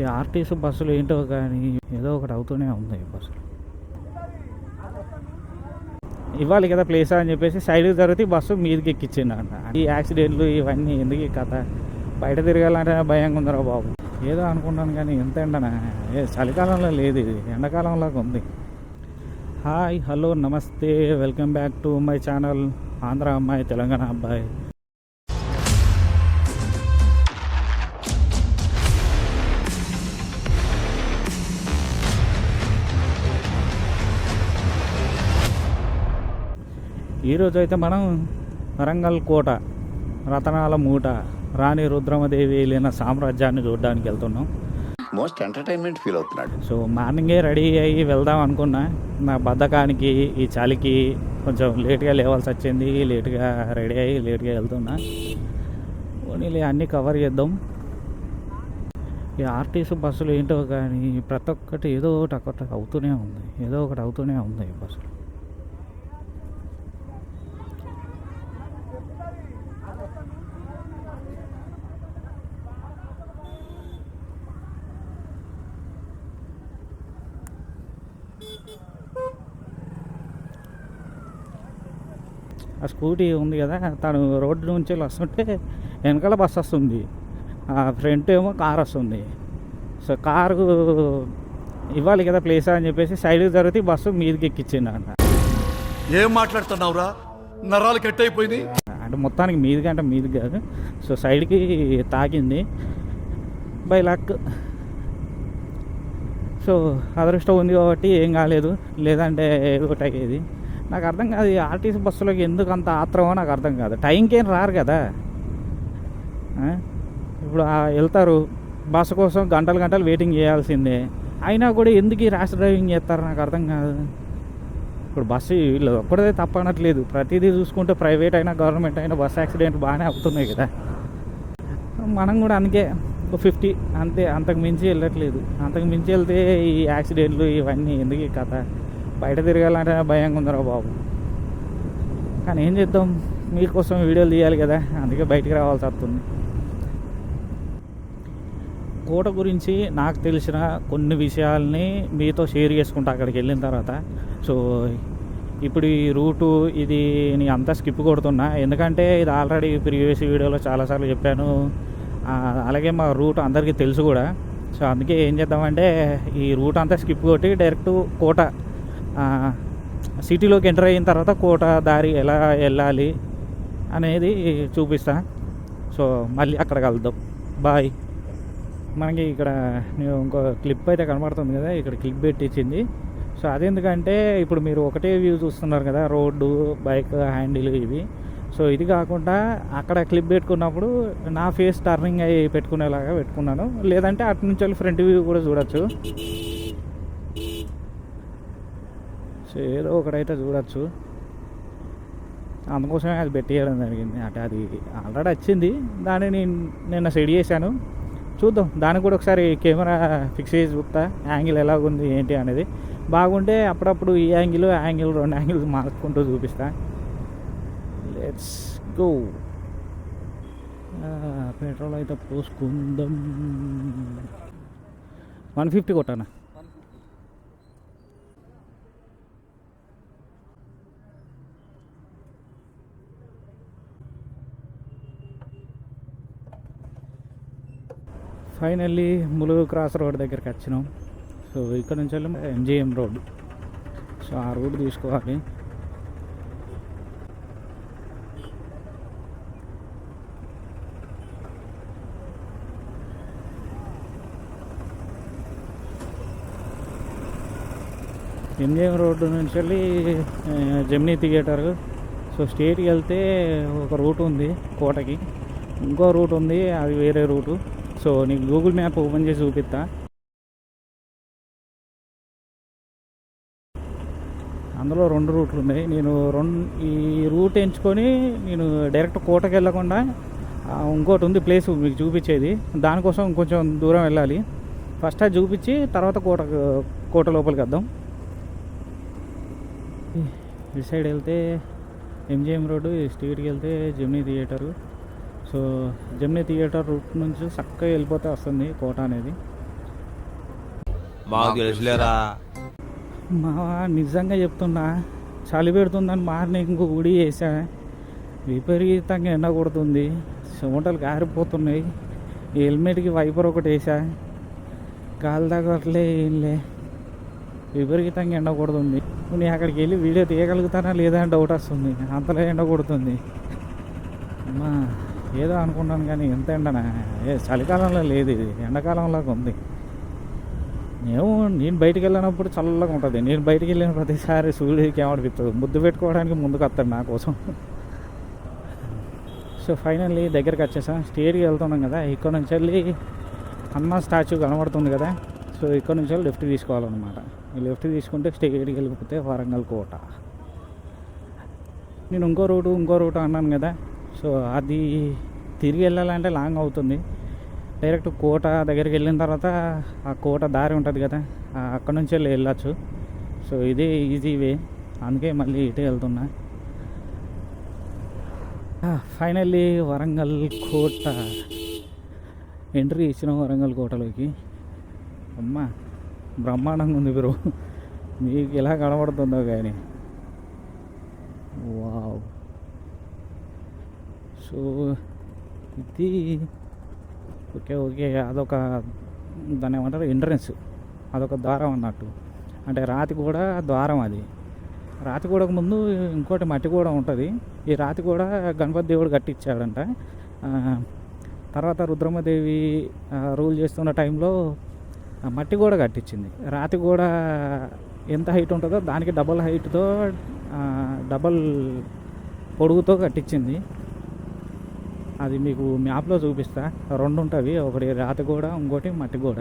ఈ ఆర్టీసీ బస్సులు ఏంటో కానీ ఏదో ఒకటి అవుతూనే ఉంది ఈ బస్సులు. ఇవ్వాలి కదా ప్లేస్ అని చెప్పేసి సైడ్కి జరిగితే బస్సు మీదకి ఎక్కించిండు అంట ఈ యాక్సిడెంట్లు ఇవన్నీ ఎందుకు కథ? బయట తిరగాలంటే భయంగా ఉందిరా బాబు. ఏదో అనుకున్నాను కానీ ఎంత ఎండనా ఏ చలికాలంలో లేదు ఇది. ఎండాకాలంలాగా ఉంది. హాయ్ హలో నమస్తే. Welcome back to my channel. Andhra అమ్మాయి తెలంగాణ అబ్బాయి. ఈరోజు అయితే మనం వరంగల్ కోట రతనాల మూట రాణి రుద్రమదేవి వెళ్ళిన సామ్రాజ్యాన్ని చూడడానికి వెళ్తున్నాం. మోస్ట్ ఎంటర్టైన్మెంట్ ఫీల్ అవుతున్నాడు. సో మార్నింగే రెడీ అయ్యి వెళ్దాం అనుకున్నా. నా బద్ధకానికి ఈ చలికి కొంచెం లేట్గా లేవాల్సి వచ్చింది. లేట్గా రెడీ అయ్యి లేట్గా వెళ్తున్నా. పోనీలే అన్నీ కవర్ చేద్దాం. ఈ ఆర్టీసీ బస్సులు ఏంటో కానీ ప్రతి ఒక్కటి ఏదో ఒకటి ఒకటి అవుతూనే ఉంది. ఏదో ఒకటి అవుతూనే ఉంది ఈ బస్సులు. స్కూటీ ఉంది కదా తను రోడ్డు నుంచి వస్తుంటే వెనకాల బస్సు వస్తుంది. ఆ ఫ్రంట్ ఏమో కార్ వస్తుంది. సో కారు ఇవ్వాలి కదా ప్లేస్ అని చెప్పేసి సైడ్కి జరిగితే బస్సు మీదకి ఎక్కించిండు అంట. ఏం మాట్లాడుతున్నావురా? నరాలు కట్ అయిపోయింది అంటే మొత్తానికి మీదికి అంటే మీదికి కాదు. సో సైడ్కి తాకింది. By luck. సో అదృష్టం ఉంది కాబట్టి ఏం కాలేదు. లేదంటే ఏదో ఒకటి అయ్యేది. నాకు అర్థం కాదు ఈ ఆర్టీసీ బస్సులోకి ఎందుకు అంత ఆత్రమో నాకు అర్థం కాదు. టైంకి ఏం రారు కదా. ఇప్పుడు వెళ్తారు బస్సు కోసం గంటలు గంటలు వెయిటింగ్ చేయాల్సిందే. అయినా కూడా ఎందుకు ఈ ర్యాష్ డ్రైవింగ్ చేస్తారు నాకు అర్థం కాదు. ఇప్పుడు బస్సు వీళ్ళు ఒక్కడదే తప్ప అనట్లేదు ప్రతిదీ చూసుకుంటే ప్రైవేట్ అయినా గవర్నమెంట్ అయినా బస్సు యాక్సిడెంట్ బాగానే అవుతున్నాయి కదా. మనం కూడా అందుకే ఒక ఫిఫ్టీ అంతే అంతకు మించి వెళ్ళట్లేదు. అంతకు మించి వెళ్తే ఈ యాక్సిడెంట్లు ఇవన్నీ ఎందుకు కథ? బయట తిరగాలంటే భయంగా ఉందిరా బాబు. కానీ ఏం చేద్దాం? మీకోసం వీడియోలు తీయాలి కదా. అందుకే బయటికి రావాల్సి వస్తుంది. కోట గురించి నాకు తెలిసిన కొన్ని విషయాల్ని మీతో షేర్ చేసుకుంటా అక్కడికి వెళ్ళిన తర్వాత. సో ఇప్పుడు ఈ రూటు ఇది నేను అంతా స్కిప్ కొడుతున్నా. ఎందుకంటే ఇది ఆల్రెడీ ప్రీవియస్ వీడియోలో చాలాసార్లు చెప్పాను. అలాగే మా రూట్ అందరికీ తెలుసు కూడా. సో అందుకే ఏం చేద్దామంటే ఈ రూట్ అంతా స్కిప్ కొట్టి డైరెక్ట్ కోట సిటీలోకి ఎంటర్ అయిన తర్వాత కోట దారి ఎలా వెళ్ళాలి అనేది చూపిస్తా. సో మళ్ళీ అక్కడ కలుద్దాం బాయ్. మనకి ఇక్కడ నేను ఇంకో క్లిప్ అయితే కనబడుతుంది కదా ఇక్కడ క్లిప్ పెట్టించింది. సో అదెందుకంటే ఇప్పుడు మీరు ఒకటే వ్యూ చూస్తున్నారు కదా రోడ్డు బైక్ హ్యాండిల్ ఇవి. సో ఇది కాకుండా అక్కడ క్లిప్ పెట్టుకున్నప్పుడు నా ఫేస్ టర్నింగ్ అయ్యి పెట్టుకునేలాగా పెట్టుకున్నాను. లేదంటే అటు నుంచి వెళ్ళి ఫ్రంట్ వ్యూ కూడా చూడొచ్చు. సో ఏదో ఒకటైతే చూడొచ్చు. అందుకోసమే అది పెట్టేయడం జరిగింది. అంటే అది ఆల్రెడీ వచ్చింది. దాన్ని నేను నిన్న సెట్ చేశాను. చూద్దాం. దానికి కూడా ఒకసారి కెమెరా ఫిక్స్ చేసి చూస్తా యాంగిల్ ఎలాగుంది ఏంటి అనేది. బాగుంటే అప్పుడప్పుడు ఈ యాంగిల్ యాంగిల్ రెండు యాంగిల్స్ మార్చుకుంటూ చూపిస్తా. లెట్స్ గో పెట్రోల్ అయితే పోసుకుందాం. వన్ ఫిఫ్టీ కొట్టానా? ఫైనల్లీ ములుగు క్రాస్ రోడ్ దగ్గరికి వచ్చినాం. సో ఇక్కడ నుంచి వెళ్ళి ఎంజిఎం రోడ్. సో ఆ రోడ్ తీసుకోవాలి. ఎంజిఎం రోడ్డు నుంచి వెళ్ళి జమినీ జెమినీ థియేటర్. సో స్టేట్కి వెళ్తే ఒక రూట్ ఉంది కోటకి. ఇంకో రూట్ ఉంది అది వేరే రూటు. సో నీకు గూగుల్ మ్యాప్ ఓపెన్ చేసి చూపిస్తా అందులో రెండు రూట్లు ఉన్నాయి. నేను రెండు ఈ రూట్ ఎంచుకొని నేను డైరెక్ట్ కోటకి వెళ్ళకుండా ఇంకోటి ఉంది ప్లేస్ మీకు చూపించేది. దానికోసం కొంచెం దూరం వెళ్ళాలి. ఫస్ట్ అది చూపించి తర్వాత కోట కోట లోపలికి వద్దాం. ఇటు సైడ్ వెళ్తే ఎంజిఎం రోడ్డు స్ట్రీట్కి వెళ్తే Gemini theatre so Gemini theatre route నుంచి చక్కగా వెళ్ళిపోతే వస్తుంది కోట అనేది. మాకు తెలుసులేరా? మా నిజంగా చెప్తున్నా చలి పెడుతుందని మార్నింగ్ ఉడి వేసా. విపరీతంగా ఎండ కొడుతుంది చెమటలు కారిపోతున్నాయి హెల్మెట్కి వైపర్ ఒకటి వేసా. గాలి తగ్గట్లే ఏంలే విపరీతంగా ఎండ కొడుతుంది. నేను అక్కడికి వెళ్ళి వీడియో తీయగలుగుతానా లేదా అని డౌట్ వస్తుంది. అంతలో ఎండ కొడుతుంది. అమ్మా. ఏదో అనుకున్నాను కానీ ఎంత ఎండనా? ఏ చలికాలంలో లేదు ఇది. ఎండాకాలంలాగా ఉంది. ఏమో నేను బయటికి వెళ్ళినప్పుడు చల్లగా ఉంటుంది. నేను బయటికి వెళ్ళిన ప్రతిసారి సూర్యుడికి ఏమనిపిస్తుంది ముద్దు పెట్టుకోవడానికి ముందుకు వస్తాడు నా కోసం. సో ఫైనల్లీ దగ్గరికి వచ్చేసాం. స్టేట్కి వెళ్తున్నాం కదా. ఇక్కడ నుంచి వెళ్ళి హనుమాన్ స్టాచ్యూ కనబడుతుంది కదా. సో ఇక్కడ నుంచి వెళ్ళి లెఫ్ట్ తీసుకోవాలన్నమాట. ఈ లెఫ్ట్ తీసుకుంటే స్టేట్కి వెళ్ళిపోతే వరంగల్ కోట. నేను ఇంకో రూటు ఇంకో రూటు అన్నాను కదా. సో అది తిరిగి వెళ్ళాలంటే లాంగ్ అవుతుంది. డైరెక్ట్ కోట దగ్గరికి వెళ్ళిన తర్వాత ఆ కోట దారి ఉంటుంది కదా అక్కడ నుంచి వెళ్ళి వెళ్ళచ్చు. సో ఇదే ఈజీ వే. అందుకే మళ్ళీ ఇటే వెళ్తున్నా. ఫైనల్లీ వరంగల్ కోట. ఎంట్రీ ఇచ్చిన వరంగల్ కోటలోకి. అమ్మా బ్రహ్మాండంగా ఉంది బ్రో. మీకు ఎలా కనబడుతుందో కానీ. సో ఇది. ఓకే ఓకే అదొక దాన్ని ఏమంటారు? ఎంట్రన్స్ అదొక ద్వారం అన్నట్టు. అంటే రాతి కూడా ద్వారం అది. రాతి గోడకు ముందు ఇంకోటి మట్టి కూడా ఉంటుంది. ఈ రాతి కూడా గణపతి దేవుడు కట్టించాడంట. తర్వాత రుద్రమదేవి రూల్ చేస్తున్న టైంలో మట్టి కూడా కట్టించింది. రాతి కూడా ఎంత హైట్ ఉంటుందో దానికి డబల్ హైట్తో డబల్ పొడుగుతో కట్టించింది. అది మీకు మ్యాప్లో చూపిస్తా. రెండు ఉంటుంది ఒకటి రాతి గోడ ఇంకోటి మట్టి గోడ.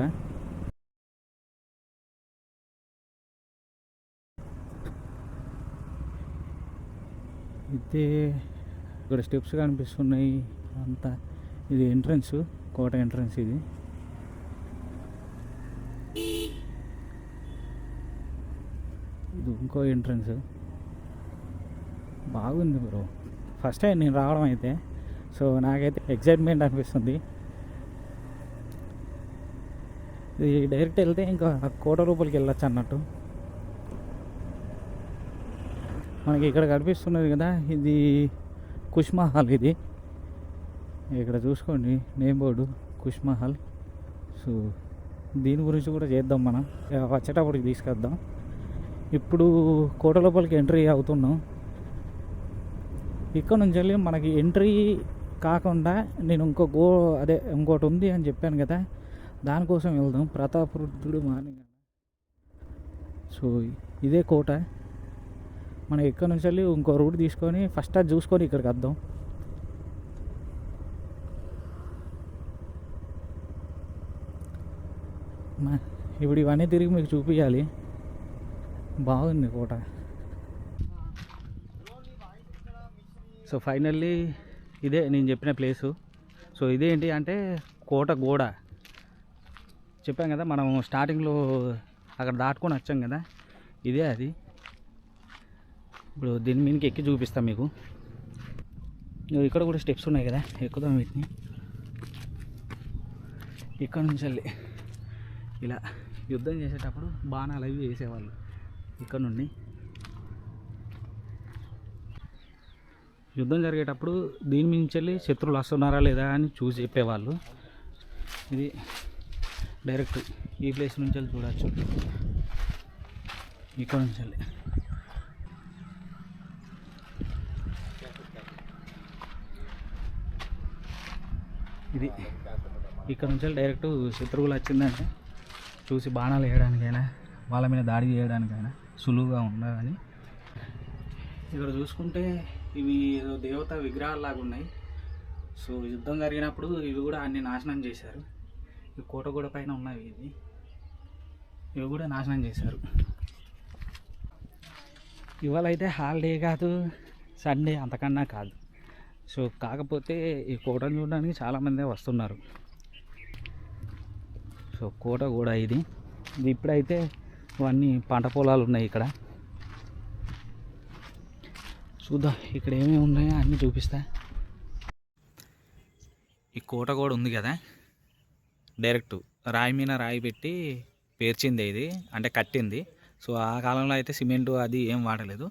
అయితే ఇక్కడ స్టెప్స్ కనిపిస్తున్నాయి. అంతా ఇది ఎంట్రన్స్ కోట ఎంట్రన్స్ ఇది. ఇది ఇంకో ఎంట్రన్స్. బాగుంది బ్రో. ఫస్ట్ టైం నేను రావడం అయితే. సో నాకైతే ఎగ్జైట్మెంట్ అనిపిస్తుంది. ఇది డైరెక్ట్ వెళ్తే ఇంకా కోట రూపాయలకి వెళ్ళొచ్చు అన్నట్టు. మనకి ఇక్కడ కనిపిస్తున్నది కదా ఇది కుష్మహల్ ఇది. ఇక్కడ చూసుకోండి నేమ్ బోర్డు కుష్మహల్. సో దీని గురించి కూడా చేద్దాం మనం. వచ్చేటప్పటికి తీసుకొద్దాం. ఇప్పుడు కోట లోపలికి ఎంట్రీ అవుతున్నాం. ఇక్కడ నుంచి వెళ్ళి మనకి ఎంట్రీ కాకుండా నేను ఇంకో గో అదే ఇంకోటి ఉంది అని చెప్పాను కదా దానికోసం వెళ్దాం. ప్రతాపరుద్ధుడు మార్నింగ్ సో ఇదే కోట. మనం ఇక్కడ నుంచి వెళ్ళి ఇంకో రూట్ తీసుకొని ఫస్ట్ అది చూసుకొని ఇక్కడికి వద్దాం. మా- ఇప్పుడు ఇవన్నీ తిరిగి మీకు చూపించాలి బాగుంది కోట. సో ఫైనల్లీ ఇదే నేను చెప్పిన ప్లేసు. సో ఇదేంటి అంటే కోట గోడ. చెప్పాం కదా మనం స్టార్టింగ్లో అక్కడ దాటుకొని వచ్చాం కదా. ఇదే అది. ఇప్పుడు దీని మీదకి ఎక్కి చూపిస్తాం మీకు. ఇక్కడ కూడా స్టెప్స్ ఉన్నాయి కదా ఎక్కుదాం వీటిని. ఇక్కడ నుంచి వెళ్ళి ఇలా యుద్ధం చేసేటప్పుడు బాణాలు అవి వేసేవాళ్ళు. ఇక్కడ నుండి యుద్ధం జరిగేటప్పుడు దీని మించి శత్రువులు వస్తున్నారా లేదా అని చూసి చెప్పేవాళ్ళు. ఇది డైరెక్ట్ ఈ ప్లేస్ నుంచి వెళ్ళి చూడవచ్చు ఇక్కడ నుంచి వెళ్ళి ఇది ఇక్కడ నుంచి వెళ్ళి డైరెక్ట్ శత్రువులు వచ్చిందంటే చూసి బాణాలు వేయడానికైనా వాళ్ళ మీద దాడి చేయడానికైనా సులువుగా ఉండాలని. ఇక్కడ చూసుకుంటే ఇవి ఏదో దేవత విగ్రహాల్లాగా ఉన్నాయి. సో యుద్ధం జరిగినప్పుడు ఇవి కూడా అన్ని నాశనం చేశారు. ఈ కోటగూడ పైన ఉన్నవి ఇది ఇవి కూడా నాశనం చేశారు. ఇవాళ అయితే హాలిడే కాదు సండే అంతకన్నా కాదు. సో కాకపోతే ఈ కోటను చూడడానికి చాలామంది వస్తున్నారు. సో కోట కూడా ఇది ఇది. ఇప్పుడైతే ఇవన్నీ పంట పొలాలు ఉన్నాయి ఇక్కడ. చూద్దాం ఇక్కడ ఏమేమి ఉన్నాయో అన్నీ చూపిస్తా. ఈ కోట కూడా ఉంది కదా. డైరెక్ట్ రాయి మీద రాయి పెట్టి పేర్చింది ఇది అంటే కట్టింది. సో ఆ కాలంలో అయితే సిమెంట్ అది ఏం వాడలేదు.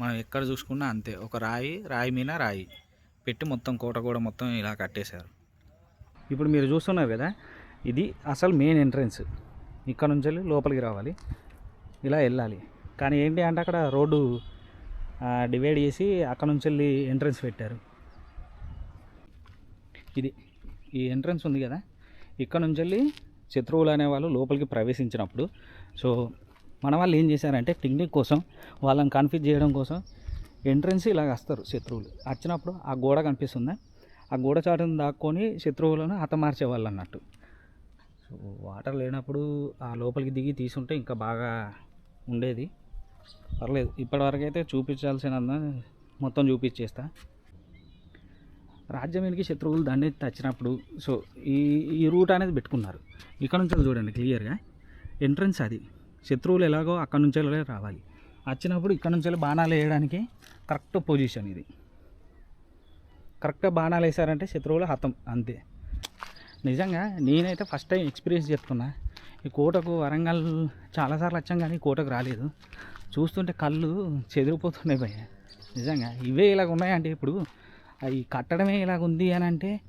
మనం ఎక్కడ చూసుకున్నా అంతే ఒక రాయి రాయి మీద రాయి పెట్టి మొత్తం కోట కూడా మొత్తం ఇలా కట్టేశారు. ఇప్పుడు మీరు చూస్తున్నారు కదా ఇది అసలు మెయిన్ ఎంట్రన్స్. ఇక్కడ నుంచి వెళ్ళి లోపలికి రావాలి ఇలా వెళ్ళాలి. కానీ ఏంటి అంటే అక్కడ రోడ్డు డివైడ్ చేసి అక్కడ నుంచి వెళ్ళి ఎంట్రన్స్ పెట్టారు. ఇది ఈ ఎంట్రన్స్ ఉంది కదా? ఇక్కడ నుంచి వెళ్ళి శత్రువులు అనేవాళ్ళు లోపలికి ప్రవేశించినప్పుడు సో మన వాళ్ళు ఏం చేశారంటే పిక్నిక్ కోసం వాళ్ళని కన్ఫ్యూజ్ చేయడం కోసం ఎంట్రన్స్ ఇలాగ వస్తారు శత్రువులు. వచ్చినప్పుడు ఆ గోడ కనిపిస్తుందా? ఆ గోడ చాటును దాక్కొని శత్రువులను హతమార్చేవాళ్ళు అన్నట్టు. సో వాటర్ లేనప్పుడు ఆ లోపలికి దిగి తీసుంటే ఇంకా బాగా ఉండేది. పర్లేదు. ఇప్పటివరకు అయితే చూపించాల్సిన మొత్తం చూపించేస్తా. రాజ్యమేనికి శత్రువులు దాన్ని వచ్చినప్పుడు సో ఈ ఈ రూట్ అనేది పెట్టుకున్నారు. ఇక్కడ నుంచి చూడండి క్లియర్గా. ఎంట్రన్స్ అది. శత్రువులు ఎలాగో అక్కడ నుంచి రావాలి. వచ్చినప్పుడు ఇక్కడ నుంచి వెళ్ళి బాణాలు వేయడానికి కరెక్ట్ పొజిషన్ ఇది. కరెక్ట్గా బాణాలు వేసారంటే శత్రువులు హతం అంతే. నిజంగా నేనైతే ఫస్ట్ టైం ఎక్స్పీరియన్స్ చెప్తున్నా. ఈ కోటకు వరంగల్ చాలాసార్లు వచ్చాం కానీ ఈ కోటకు రాలేదు. చూస్తుంటే కళ్ళు చెదిరిపోతున్నాయి భయ నిజంగా ఇవే ఇలాగ ఉన్నాయంటే ఇప్పుడు అవి కట్టడమే ఇలాగ ఉంది అని అంటే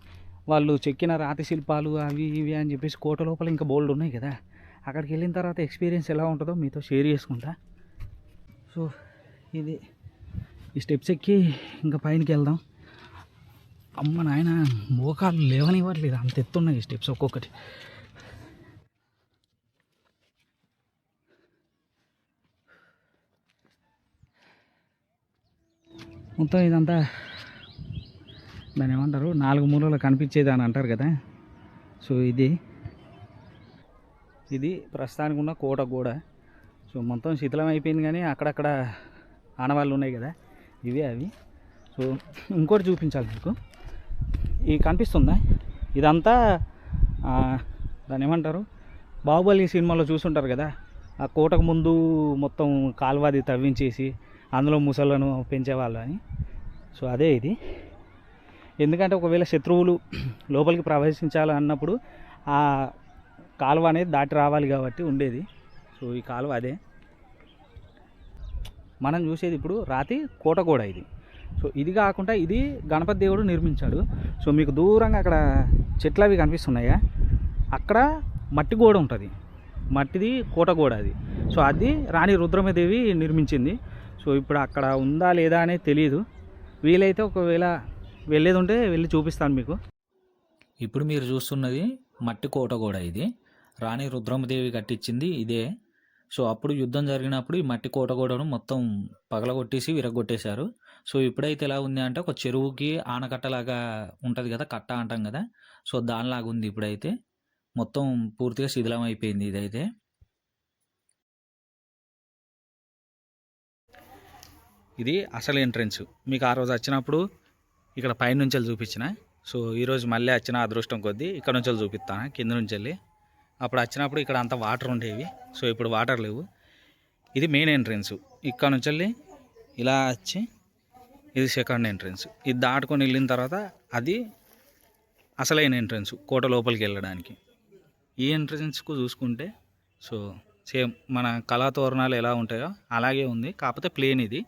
వాళ్ళు చెక్కిన రాతి శిల్పాలు అవి ఇవి అని చెప్పేసి కోట లోపల ఇంకా బోల్డ్ ఉన్నాయి కదా. అక్కడికి వెళ్ళిన తర్వాత ఎక్స్పీరియన్స్ ఎలా ఉంటుందో మీతో షేర్ చేసుకుంటా. సో ఇది ఈ స్టెప్స్ ఎక్కి ఇంకా పైనకి వెళ్దాం. అమ్మ నాయన మోకాలు లేవనివ్వట్లేదు. అంత ఎత్తున్నాయి ఈ స్టెప్స్ ఒక్కొక్కటి. మొత్తం ఇదంతా దాని ఏమంటారు నాలుగు మూలలో కనిపించేది అని అంటారు కదా. సో ఇది. ఇది ప్రస్తుతానికి ఉన్న కోట గోడ. సో మొత్తం శిథిలం అయిపోయింది కానీ అక్కడక్కడ ఆనవాళ్ళు ఉన్నాయి కదా. ఇవే అవి. సో ఇంకోటి చూపించాలి మీకు. ఇది కనిపిస్తుందా? ఇదంతా దాని దాన్ని ఏమంటారు బాహుబలి సినిమాలో చూసుంటారు కదా. ఆ కోటకు ముందు మొత్తం కాల్వాది తవ్వించేసి అందులో ముసళ్ళను పెంచేవాళ్ళు అని. సో అదే ఇది. ఎందుకంటే ఒకవేళ శత్రువులు లోపలికి ప్రవేశించాలి అన్నప్పుడు ఆ కాలువ అనేది దాటి రావాలి కాబట్టి ఉండేది. సో ఈ కాలువ అదే. మనం చూసేది ఇప్పుడు రాతి కోట కూడా ఇది. సో ఇది కాకుండా ఇది గణపతి దేవుడు నిర్మించాడు. సో మీకు దూరంగా అక్కడ చెట్లు అవి కనిపిస్తున్నాయా? అక్కడ మట్టి గోడ ఉంటుంది. మట్టిది కోట గోడ అది. సో అది రాణి రుద్రమదేవి నిర్మించింది. సో ఇప్పుడు అక్కడ ఉందా లేదా అనేది తెలియదు వీలైతే ఒకవేళ వెళ్ళేది ఉంటే వెళ్ళి చూపిస్తాను మీకు. ఇప్పుడు మీరు చూస్తున్నది మట్టి కోట కూడా ఇది. రాణి రుద్రమదేవి కట్టించింది ఇదే. సో అప్పుడు యుద్ధం జరిగినప్పుడు ఈ మట్టి కోట గోడను మొత్తం పగలగొట్టేసి విరగొట్టేశారు సో ఇప్పుడైతే ఎలా ఉంది అంటే ఒక చెరువుకి ఆనకట్టలాగా ఉంటుంది కదా కట్ట అంటాం కదా. సో దానిలాగా ఉంది ఇప్పుడైతే. మొత్తం పూర్తిగా శిథిలం అయిపోయింది ఇదైతే. ఇది అసలు ఎంట్రన్స్ మీకు ఆ రోజు వచ్చినప్పుడు ఇక్కడ పైనుంచి వెళ్ళి చూపించిన. సో ఈరోజు మళ్ళీ వచ్చిన అదృష్టం కొద్దీ ఇక్కడ నుంచి వెళ్ళి చూపిస్తాను కింద నుంచి వెళ్ళి. అప్పుడు వచ్చినప్పుడు ఇక్కడ అంత వాటర్ ఉండేవి. సో ఇప్పుడు వాటర్ లేవు. ఇది మెయిన్ ఎంట్రన్స్ ఇక్కడ నుంచి వెళ్ళి ఇలా వచ్చి ఇది సెకండ్ ఎంట్రన్స్ ఇది దాటుకొని వెళ్ళిన తర్వాత అది అసలైన ఎంట్రన్స్ కోట లోపలికి వెళ్ళడానికి. ఈ ఎంట్రన్స్కు చూసుకుంటే సో సేమ్ మన కళా తోరణాలు ఎలా ఉంటాయో అలాగే ఉంది. కాకపోతే ప్లేన్ ఇది.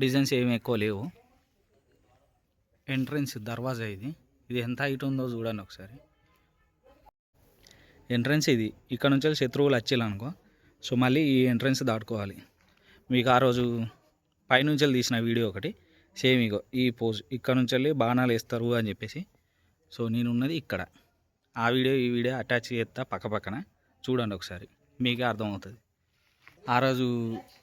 డిజైన్స్ ఏమి ఎక్కువ లేవు. ఎంట్రన్స్ దర్వాజా ఇది. ఇది ఎంత హైట్ ఉందో చూడండి ఒకసారి. ఎంట్రన్స్ ఇది. ఇక్కడ నుంచి వెళ్ళి శత్రువులు వచ్చేయాలనుకో. సో మళ్ళీ ఈ ఎంట్రన్స్ దాటుకోవాలి. మీకు ఆ రోజు పైనుంచి తీసిన వీడియో ఒకటి. సేమ్ ఇగో ఈ పోజ్ ఇక్కడ నుంచి వెళ్ళి బాణాలు వేస్తారు అని చెప్పేసి. సో నేను ఉన్నది ఇక్కడ. ఆ వీడియో ఈ వీడియో అటాచ్ చేస్తా పక్క పక్కన. చూడండి ఒకసారి. మీకే అర్థమవుతుంది. ఆ రోజు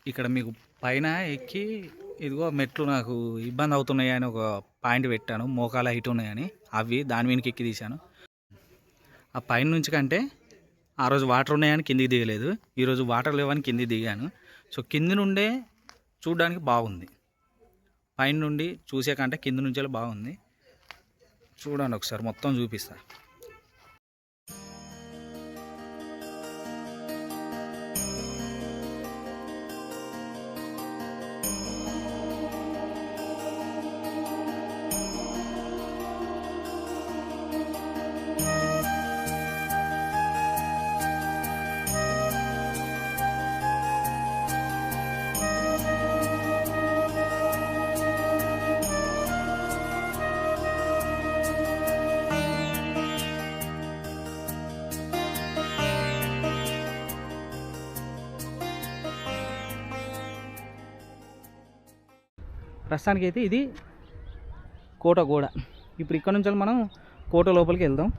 ఇక్కడ మీకు పైన ఎక్కి ఇదిగో మెట్లు నాకు ఇబ్బంది అవుతున్నాయి అని ఒక పాయింట్ పెట్టాను. మోకాల హైట్ ఉన్నాయని. అవి దాని మీదకి ఎక్కి తీశాను. ఆ పైన నుంచి కంటే ఆ రోజు వాటర్ ఉన్నాయని కిందికి దిగలేదు. ఈరోజు వాటర్ లేవని కిందికి దిగాను. సో కింది నుండే చూడడానికి బాగుంది. పైన నుండి చూసే కంటే కింద నుంచే బాగుంది. చూడండి ఒకసారి మొత్తం చూపిస్తాను ప్రస్తుతానికి అయితే ఇది కోట గోడ. ఇప్పుడు ఇక్కడ నుంచి మనం కోట లోపలికి వెళ్దాం.